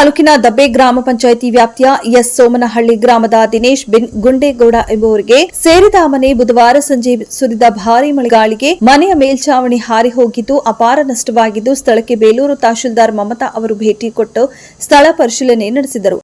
ತಾಲೂಕಿನ ದಬ್ಬೆ ಗ್ರಾಮ ಪಂಚಾಯಿತಿ ವ್ಯಾಪ್ತಿಯ ಎಸ್ ಸೋಮನಹಳ್ಳಿ ಗ್ರಾಮದ ದಿನೇಶ್ ಬಿನ್ ಗುಂಡೇಗೌಡ ಎಂಬುವರಿಗೆ ಸೇರಿದ ಮನೆ ಬುಧವಾರ ಸಂಜೆ ಸುರಿದ ಭಾರೀ ಮಳೆಗಾಳಿಗೆ ಮನೆಯ ಮೇಲ್ಚಾವಣಿ ಹಾರಿ ಹೋಗಿದ್ದು ಅಪಾರ ನಷ್ಟವಾಗಿದ್ದು ಸ್ಥಳಕ್ಕೆ ಬೇಲೂರು ತಹಶೀಲ್ದಾರ್ ಮಮತಾ ಅವರು ಭೇಟಿ ಕೊಟ್ಟು ಸ್ಥಳ ಪರಿಶೀಲನೆ ನಡೆಸಿದರು.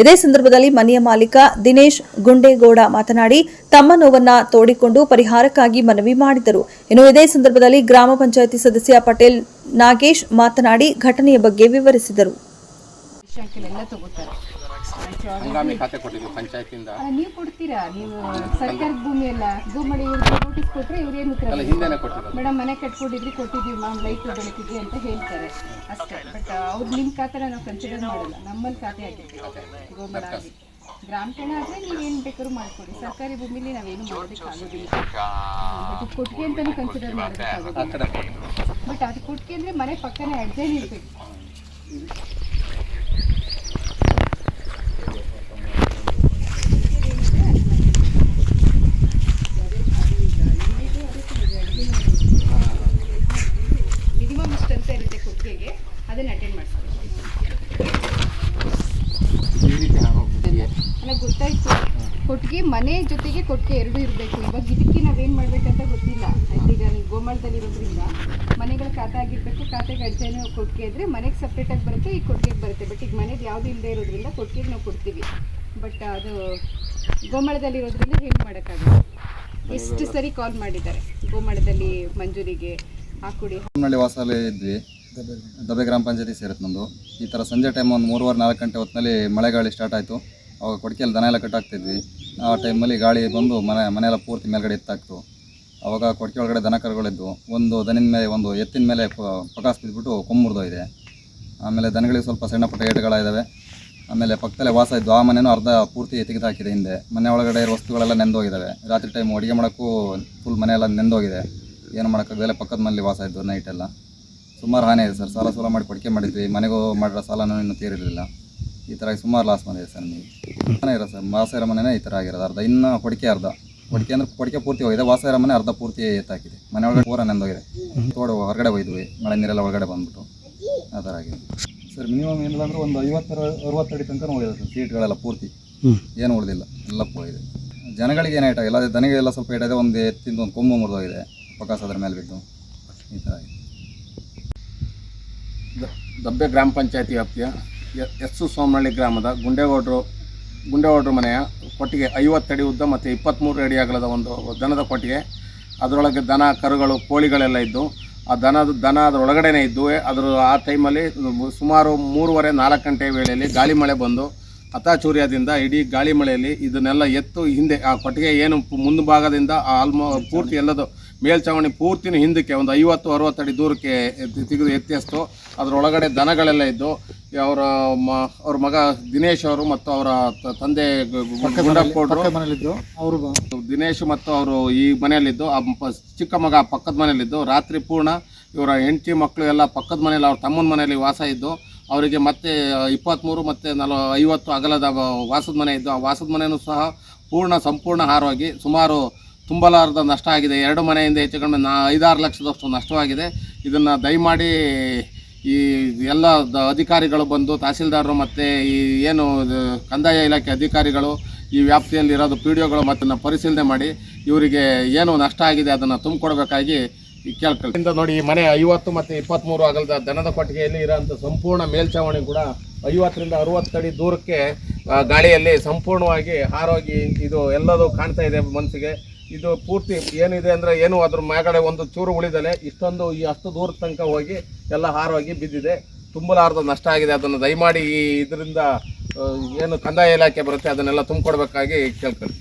ಇದೇ ಸಂದರ್ಭದಲ್ಲಿ ಮನೆಯ ಮಾಲೀಕ ದಿನೇಶ್ ಗುಂಡೇಗೌಡ ಮಾತನಾಡಿ, ತಮ್ಮ ನೋವನ್ನ ತೋಡಿಕೊಂಡು ಪರಿಹಾರಕ್ಕಾಗಿ ಮನವಿ ಮಾಡಿದರು. ಇನ್ನು ಇದೇ ಸಂದರ್ಭದಲ್ಲಿ ಗ್ರಾಮ ಪಂಚಾಯಿತಿ ಸದಸ್ಯ ಪಟೇಲ್ ನಾಗೇಶ್ ಮಾತನಾಡಿ, ಘಟನೆಯ ಬಗ್ಗೆ ವಿವರಿಸಿದರು. ಹಂಗಾಮಿ ಖಾತೆ ಕೊಟ್ಟಿದ್ವಿ ಪಂಚಾಯತಿಂದ. ನೀವು ಕೊಡ್ತೀರಾ? ನೀವು ಸರ್ಕಾರದ ಭೂಮಿ ಎಲ್ಲ ಭೂಮಿ ಇವ್ರಿಗೆ ನೋಟಿಸ್ ಕೊಟ್ಟರೆ ಇವ್ರೇನು ಅಲ್ಲ ಹಿಂದೆನೆ ಕೊಟ್ಟಿರೋದು. ಮೇಡಮ್ ಮನೆ ಕಟ್ಕೊಂಡಿದ್ರಿ ಕೊಟ್ಟಿದ್ದೀವಿ ಮ್ಯಾಮ್ ಲೈಟ್ ಬೆಳಕಿದ್ವಿ ಅಂತ ಹೇಳ್ತಾರೆ. ಅಷ್ಟೇ. ಬಟ್ ಅವ್ರು ನಿಮ್ಮ ಖಾತೆನ ನಾವು ಕನ್ಸಿಡರ್ ಮಾಡಲ್ಲ. ನಮ್ಮಲ್ಲಿ ಖಾತೆ ಆಗಿರ್ತೀವಿ ಗೋಮಡ ಆಗಿ. ಗ್ರಾಮ ಠಾಣೆ ಆದರೆ ನೀವೇನು ಬೇಕಾದ್ರೂ ಮಾಡ್ಕೊಡಿ. ಸರ್ಕಾರಿ ಭೂಮಿಲಿ ನಾವೇನು ಮಾಡೋದಕ್ಕೆ ಆಗೋದಿಲ್ಲ. ಬಟ್ ಇದು ಕೊಟ್ಟಿಗೆ ಅಂತಲೂ ಕನ್ಸಿಡರ್ ಮಾಡೋದಕ್ಕಾಗೋದಿಲ್ಲ ಕೊಟ್ಟಿದ್ದು ಬಟ್ ಅದು ಕೊಟ್ಟಿಗೆ ಅಂದರೆ ಮನೆ ಪಕ್ಕನೇ ಅಡ್ಜೈನ್ ಇರಬೇಕು ಮಿನಿಮಮ್ ಇಷ್ಟು ಅಂತ ಇರುತ್ತೆ ಕೊಟ್ಟಿಗೆಗೆ ಅದನ್ನ ಅಟೆಂಡ್ ಮಾಡಿಸ್ಬೇಕು ಅಲ್ಲ ಗೊತ್ತಾಯ್ತು. ಕೊಟ್ಟಿಗೆ ಮನೆ ಜೊತೆಗೆ ಕೊಟ್ಟಿಗೆ ಎರಡು ಇರಬೇಕು. ಇವಾಗ ಇದಕ್ಕೆ ನಾವೇನು ಮಾಡಬೇಕಂತ ಗೊತ್ತಿಲ್ಲ. ಆಯ್ತು ಈಗ ನೀವು ಗೋಮಾಳದಲ್ಲಿ ಇರೋದ್ರಿಂದ ಮನೆಗಳ ಖಾತೆ ಆಗಿರಬೇಕು. ಖಾತೆಗೆ ಅಡ್ಜೇನು ಕೊಟ್ಟಿಗೆ ಇದ್ರೆ ಮನೆಗೆ ಸಪ್ರೇಟಾಗಿ ಬರುತ್ತೆ ಈ ಕೊಟ್ಟಿಗೆ ಬರುತ್ತೆ. ಬಟ್ ಈಗ ಮನೆಗೆ ಯಾವುದು ಇಲ್ಲದೆ ಇರೋದ್ರಿಂದ ಕೊಟ್ಟಿಗೆ ನಾವು ಕೊಡ್ತೀವಿ. ಬಟ್ ಅದು ಗೋಮಾಳದಲ್ಲಿ ಇರೋದ್ರಿಂದ ಏನು ಮಾಡೋಕ್ಕಾಗಲ್ಲ. ಎಷ್ಟು ಸರಿ ಕಾಲ್ ಮಾಡಿದ್ದಾರೆ. ಗೋಮಾಳದಲ್ಲಿ ಮಂಜೂರಿಗೆ ಹಾಕೊಡಿ. ವಾಸಲ್ಲಿ ಇದ್ವಿ. ದಬ್ಬೆ ಗ್ರಾಮ ಪಂಚಾಯತಿ ಸೇರುತ್ತೆ ನಂದು ಈ ಥರ ಸಂಜೆ ಟೈಮ್ ಒಂದು ಮೂರುವರೆ, ನಾಲ್ಕು ಗಂಟೆ ಹೊತ್ತಿನಲ್ಲಿ ಮಳೆಗಾಳಿ ಸ್ಟಾರ್ಟ್ ಆಯಿತು. ಅವಾಗ ಕೊಡಕೆಯಲ್ಲಿ ದನ ಎಲ್ಲ ಕಟ್ಟಾಗ್ತಿದ್ವಿ ಆ ಟೈಮಲ್ಲಿ ಗಾಳಿ ಬಂದು ಮನೆ, ಮನೆಯೆಲ್ಲ ಪೂರ್ತಿ ಮೇಲ್ಗಡೆ ಎತ್ತಾಕ್ತು. ಅವಾಗ ಕೊಡಕೆ ಒಳಗಡೆ ದನ ಕರುಗಳಿದ್ವು. ಒಂದು ದನಿನ ಮೇಲೆ, ಒಂದು ಎತ್ತಿನ ಮೇಲೆ ಪಕಾಸ್ ಬಿದ್ದುಬಿಟ್ಟು ಕೊಂಬುರ್ದೋಗಿದೆ ಆಮೇಲೆ ದನಗಳಿಗೆ ಸ್ವಲ್ಪ ಸಣ್ಣ ಪುಟ್ಟ ಏಟುಗಳಿದ್ದಾವೆ ಆಮೇಲೆ ಪಕ್ಕದಲ್ಲೇ ವಾಸ ಇದ್ದು, ಆ ಮನೆಯೂ ಅರ್ಧ ಪೂರ್ತಿ ತೆಗೆದುಹಾಕಿದೆ ಹಿಂದೆ. ಮನೆ ಒಳಗಡೆ ವಸ್ತುಗಳೆಲ್ಲ ನೆಂದೋಗಿದ್ದಾವೆ ರಾತ್ರಿ ಟೈಮ್ ಅಡುಗೆ ಮಾಡೋಕ್ಕೂ ಫುಲ್ ಮನೆಯೆಲ್ಲ ನೆಂದೋಗಿದೆ. ಏನು ಮಾಡೋಕ್ಕಾಗದಲ್ಲೇ ಪಕ್ಕದ ಮನೇಲಿ ವಾಸ ಇದ್ದು ನೈಟೆಲ್ಲ ಸುಮಾರು ಹಾನಿ ಇದೆ ಸರ್. ಸಾಲ ಸಾಲ ಮಾಡಿ ಕೊಡಿಕೆ ಮಾಡಿದ್ವಿ. ಮನೆಗೂ ಮಾಡಿರೋ ಸಾಲನೂ ಇನ್ನೂ ತೀರಿರಲಿಲ್ಲ. ಈ ಥರ ಸುಮಾರು ಲಾಸ್ ಬಂದಿದೆ ಸರ್ ನಮಗೆ ಮನೆ ಇರೋ ಸರ್. ವಾಸ ಇರೋ ಮನೆನೇ ಈ ಥರ ಆಗಿರೋದು ಅರ್ಧ ಇನ್ನು ಕೊಡಿಕೆ ಅರ್ಧ. ಕೊಡಿಕೆ ಅಂದ್ರೆ ಕೊಡಿಕೆ ಪೂರ್ತಿ ಹೋಗಿದೆ. ವಾಸ ಇರೋ ಮನೆ ಅರ್ಧ ಪೂರ್ತಿ ಎತ್ತಾಕಿದೆ. ಮನೆ ಒಳಗಡೆ ಪೂರ ನೆಂದೋಗಿದೆ. ತೋಡು ಹೊರಗಡೆ ಹೋಯ್ದ್ವಿ ಮಳೆ ನೀರೆಲ್ಲ ಒಳಗಡೆ ಬಂದ್ಬಿಟ್ಟು. ಆ ಥರ ಆಗಿದೆ. ಸರ್ ಮಿನಿಮಮ್ ಏನಿಲ್ಲ ಅಂದ್ರೆ ಒಂದು ಐವತ್ತರ ಅರವತ್ತಡಿ ತನಕ ಹೋಗಿದೆ ಸರ್. ಸೀಟ್ಗಳೆಲ್ಲ ಪೂರ್ತಿ. ಏನು ಉಳಿದಿಲ್ಲ. ಎಲ್ಲ ಹೋಗಿದೆ. ಜನಗಳಿಗೆ ಏನು ಏಟಾಗಿಲ್ಲ ಅದೇ ದನಿಗೆಲ್ಲ ಸ್ವಲ್ಪ ಇದೆ ಒಂದು ಎತ್ತಿಂದ ಒಂದು ಕೊಂಬು ಮುರಿದೋಗಿದೆ. ಪಕಾಸ ಅದ್ರ ಮೇಲೆ ಬಿದ್ದು. ಈ ಥರ ಆಗಿದೆ. ದಬ್ಬೆ ಗ್ರಾಮ ಪಂಚಾಯತಿ ವ್ಯಾಪ್ತಿಯ ಎಸ್ ಸೋಮನಹಳ್ಳಿ ಗ್ರಾಮದ ಗುಂಡೇಗೌಡರು ಗುಂಡೇಗೌಡರ ಮನೆಯ ಕೊಟ್ಟಿಗೆ ಐವತ್ತಡಿ ಉದ್ದ ಮತ್ತು ಇಪ್ಪತ್ತ್ಮೂರು ಅಡಿ ಅಗಲದ ಒಂದು ದನದ ಕೊಟ್ಟಿಗೆ. ಅದರೊಳಗೆ ದನ, ಕರುಗಳು, ಕೋಳಿಗಳೆಲ್ಲ ಇದ್ದು, ಆ ದನದ ದನ ಅದರೊಳಗಡೆನೇ ಇದ್ದು, ಅದರ ಆ ಟೈಮಲ್ಲಿ ಸುಮಾರು ಮೂರುವರೆ ನಾಲ್ಕು ಗಂಟೆ ವೇಳೆಯಲ್ಲಿ ಗಾಳಿ ಮಳೆ ಬಂದು, ಹತಾಚೂರ್ಯದಿಂದ ಇಡೀ ಗಾಳಿ ಮಳೆಯಲ್ಲಿ ಇದನ್ನೆಲ್ಲ ಎತ್ತು ಹಿಂದೆ ಆ ಕೊಟ್ಟಿಗೆ ಏನು ಮುಂದುಭಾಗದಿಂದ ಆಲ್ಮೋ ಪೂರ್ತಿ ಎಲ್ಲದು ಮೇಲ್ಚಾವಣಿ ಪೂರ್ತಿನೂ ಹಿಂದಕ್ಕೆ ಒಂದು ಐವತ್ತು, ಅರವತ್ತು ಅಡಿ ದೂರಕ್ಕೆ ತೆಗೆದು ಎತ್ತಿಸ್ತು ಅದರೊಳಗಡೆ ದನಗಳೆಲ್ಲ ಇದ್ದು ಅವರ ಮ ಅವ್ರ ಮಗ ದಿನೇಶ್ ಅವರು ಮತ್ತು ಅವರ ತಂದೆ ಗುಂಡಪ್ಪಗೌಡ್ರು ಮನೇಲಿದ್ದು ಅವರು. ದಿನೇಶ್ ಮತ್ತು ಅವರು ಈ ಮನೆಯಲ್ಲಿದ್ದು ಆ ಪ- ಚಿಕ್ಕ ಮಗ ಪಕ್ಕದ ಮನೆಯಲ್ಲಿದ್ದು ರಾತ್ರಿ ಪೂರ್ಣ ಇವರ ಹೆಂಡತಿ ಮಕ್ಕಳು ಎಲ್ಲ ಪಕ್ಕದ ಮನೆಯಲ್ಲಿ ಅವ್ರ ತಮ್ಮನ ಮನೆಯಲ್ಲಿ ವಾಸ ಇದ್ದು ಅವರಿಗೆ ಮತ್ತೆ ಇಪ್ಪತ್ತ್ಮೂರು ಮತ್ತು ನಲ ಐವತ್ತು ಅಗಲದ ವ- ವಾಸದ ಮನೆ ಇದ್ದು ಆ ವಾಸದ ಮನೆಯೂ ಸಹ ಪೂರ್ಣ ಸಂಪೂರ್ಣ ಹಾರವಾಗಿ ಸುಮಾರು ತುಂಬಲಾರದ ನಷ್ಟ ಆಗಿದೆ. ಎರಡು ಮನೆಯಿಂದ ಹೆಚ್ಚು ಕಡಿಮೆ ನಾ ಐದಾರು ಲಕ್ಷದಷ್ಟು ನಷ್ಟವಾಗಿದೆ. ಇದನ್ನು ದಯಮಾಡಿ ಈ ಎಲ್ಲ ಅಧಿಕಾರಿಗಳು ಬಂದು, ತಹಸೀಲ್ದಾರರು ಮತ್ತು ಈ ಏನು ಕಂದಾಯ ಇಲಾಖೆ ಅಧಿಕಾರಿಗಳು ಈ ವ್ಯಾಪ್ತಿಯಲ್ಲಿ ಇರೋದು ಪಿ ಡಿ ಒಗಳು ಮತ್ತನ್ನು ಪರಿಶೀಲನೆ ಮಾಡಿ, ಇವರಿಗೆ ಏನು ನಷ್ಟ ಆಗಿದೆ ಅದನ್ನು ತುಂಬಿಕೊಡ್ಬೇಕಾಗಿ ಕೇಳ್ಕೊಳ್ತೀನಿ ನೋಡಿ, ಈ ಮನೆ ಐವತ್ತು ಮತ್ತು ಇಪ್ಪತ್ತ್ಮೂರು ಅಗಲದ ದನದ ಕೊಟ್ಟಿಗೆಯಲ್ಲಿ ಇರೋಂಥ ಸಂಪೂರ್ಣ ಮೇಲ್ಛಾವಣಿ ಕೂಡ ಐವತ್ತರಿಂದ ಅರುವತ್ತು ಅಡಿ ದೂರಕ್ಕೆ ಗಾಳಿಯಲ್ಲಿ ಸಂಪೂರ್ಣವಾಗಿ ಹಾರೋಗಿ ಇದು ಎಲ್ಲದೂ ಕಾಣ್ತಾ ಇದೆ ಮನಸ್ಸಿಗೆ. ಇದು ಪೂರ್ತಿ ಏನಿದೆ ಅಂದರೆ ಏನು ಅದ್ರ ಮೇಗಡೆ ಒಂದು ಚೂರು ಉಳಿದಲೆ, ಇಷ್ಟೊಂದು ಈ ಅಷ್ಟು ದೂರ ತನಕ ಹೋಗಿ ಎಲ್ಲ ಹಾರೋಗಿ ಬಿದ್ದಿದೆ. ತುಂಬಲಾರದ ನಷ್ಟ ಆಗಿದೆ. ಅದನ್ನು ದಯಮಾಡಿ ಈ ಇದರಿಂದ ಏನು ಕಂದಾಯ ಇಲಾಖೆ ಬರುತ್ತೆ, ಅದನ್ನೆಲ್ಲ ತುಂಬಿಕೊಡ್ಬೇಕಾಗಿ ಕೇಳ್ಕೊಳ್ಳಿ